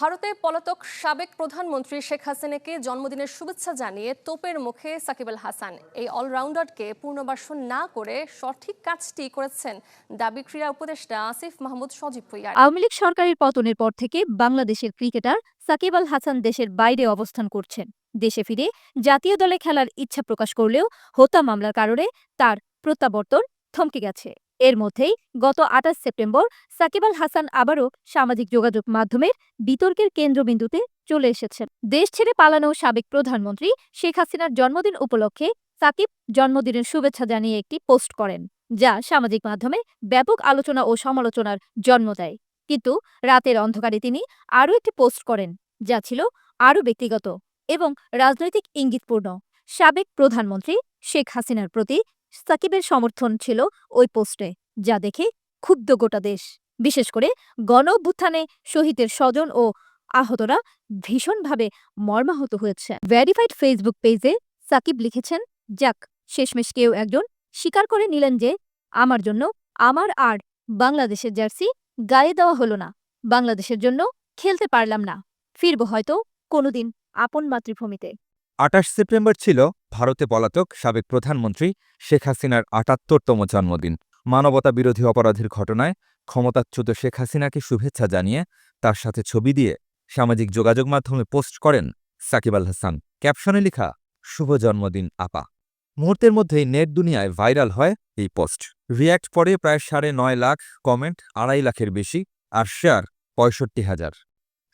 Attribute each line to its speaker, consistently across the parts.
Speaker 1: ভারতে পলাতক সাবেক প্রধানমন্ত্রী শেখ হাসিনাকে জন্মদিনের শুভেচ্ছা জানিয়ে তোপের মুখে সাকিব আল হাসান। এই অলরাউন্ডারকে পুনর্বাসন না করে সঠিক কাজটি করেছেন দাবি ক্রীড়া উপদেষ্টা আসিফ মাহমুদ সজীব ভুইয়ার।
Speaker 2: আওয়ামী লীগ সরকারের পতনের পর থেকে বাংলাদেশের ক্রিকেটার সাকিব আল হাসান দেশের বাইরে অবস্থান করছেন। দেশে ফিরে জাতীয় দলে খেলার ইচ্ছা প্রকাশ করলেও হত্যা মামলার কারণে তার প্রত্যাবর্তন থমকে গেছে। এর মধ্যেই গত আঠাশ সেপ্টেম্বর সাকিব আল হাসান আবারও সামাজিক যোগাযোগ মাধ্যমের বিতর্কের কেন্দ্রবিন্দুতে চলে এসেছেন। দেশ ছেড়ে পালানো সাবেক প্রধানমন্ত্রী শেখ হাসিনার জন্মদিন উপলক্ষে সাকিব জন্মদিনের শুভেচ্ছা জানিয়ে একটি পোস্ট করেন, যা সামাজিক মাধ্যমে ব্যাপক আলোচনা ও সমালোচনার জন্ম দেয়। কিন্তু রাতের অন্ধকারে তিনি আরও একটি পোস্ট করেন, যা ছিল আরও ব্যক্তিগত এবং রাজনৈতিক ইঙ্গিতপূর্ণ। সাবেক প্রধানমন্ত্রী শেখ হাসিনার প্রতি সাকিবের সমর্থন ছিল ওই পোস্টে, যা দেখে ক্ষুব্ধ গোটা দেশ। বিশেষ করে গণ অভ্যুত্থানে শহীদের স্বজন ও আহতরা ভীষণভাবে মর্মাহত হয়েছে। ভেরিফাইড ফেসবুক পেজে সাকিব লিখেছেন, যাক, শেষমেশ কেউ একজন স্বীকার করে নিলেন যে আমার জন্য আমার আর বাংলাদেশের জার্সি গায়ে দেওয়া হলো না। বাংলাদেশের জন্য খেলতে পারলাম না। ফিরব হয়তো কোনোদিন আপন মাতৃভূমিতে।
Speaker 3: আটাশ সেপ্টেম্বর ছিল ভারতে পলাতক সাবেক প্রধানমন্ত্রী শেখ হাসিনার আটাত্তরতম জন্মদিন। মানবতা বিরোধী অপরাধের ঘটনায় ক্ষমতাচ্যুত শেখ হাসিনাকে শুভেচ্ছা জানিয়ে তার সাথে ছবি দিয়ে সামাজিক যোগাযোগ মাধ্যমে পোস্ট করেন সাকিব আল হাসান। ক্যাপশনে লেখা, শুভ জন্মদিন, আপা। মুহূর্তের মধ্যেই নেট দুনিয়ায় ভাইরাল হয় এই পোস্ট। রিয়্যাক্ট পরে প্রায় সাড়ে নয় লাখ কমেন্ট, আড়াই লাখের বেশি, আর শেয়ার পঁয়ষট্টি হাজার।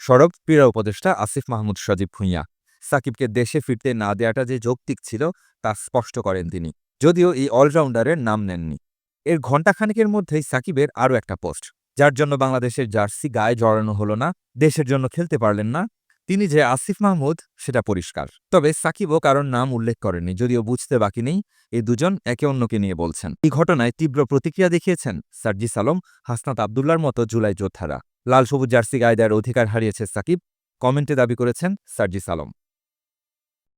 Speaker 3: সড়ক ক্রীড়া উপদেষ্টা আসিফ মাহমুদ সজীব ভুঁইয়া। সাকিবকে দেশে ফিরতে না দেয়াটা যে যৌক্তিক ছিল, তা স্পষ্ট করেন তিনি। যদিও এই অলরাউন্ডারের নাম নেননি। এর ঘণ্টাখানেকের মধ্যেই সাকিবের আরও একটা পোস্ট, যার জন্য বাংলাদেশের জার্সি গায়ে জড়ানো হলো না, দেশের জন্য খেলতে পারলেন না। তিনি যে আসিফ মাহমুদ, সেটা পরিষ্কার। তবে সাকিবও কারোর নাম উল্লেখ করেননি, যদিও বুঝতে বাকি নেই এই দুজন একে অন্যকে নিয়ে বলছেন। এই ঘটনায় তীব্র প্রতিক্রিয়া দেখিয়েছেন সার্জি সালম হাসনাত আবদুল্লার মতো জুলাই যোদ্ধারা। লাল সবুজ জার্সি গায়ে দেওয়ার অধিকার হারিয়েছে সাকিব, কমেন্টে দাবি করেছেন সার্জি আলম।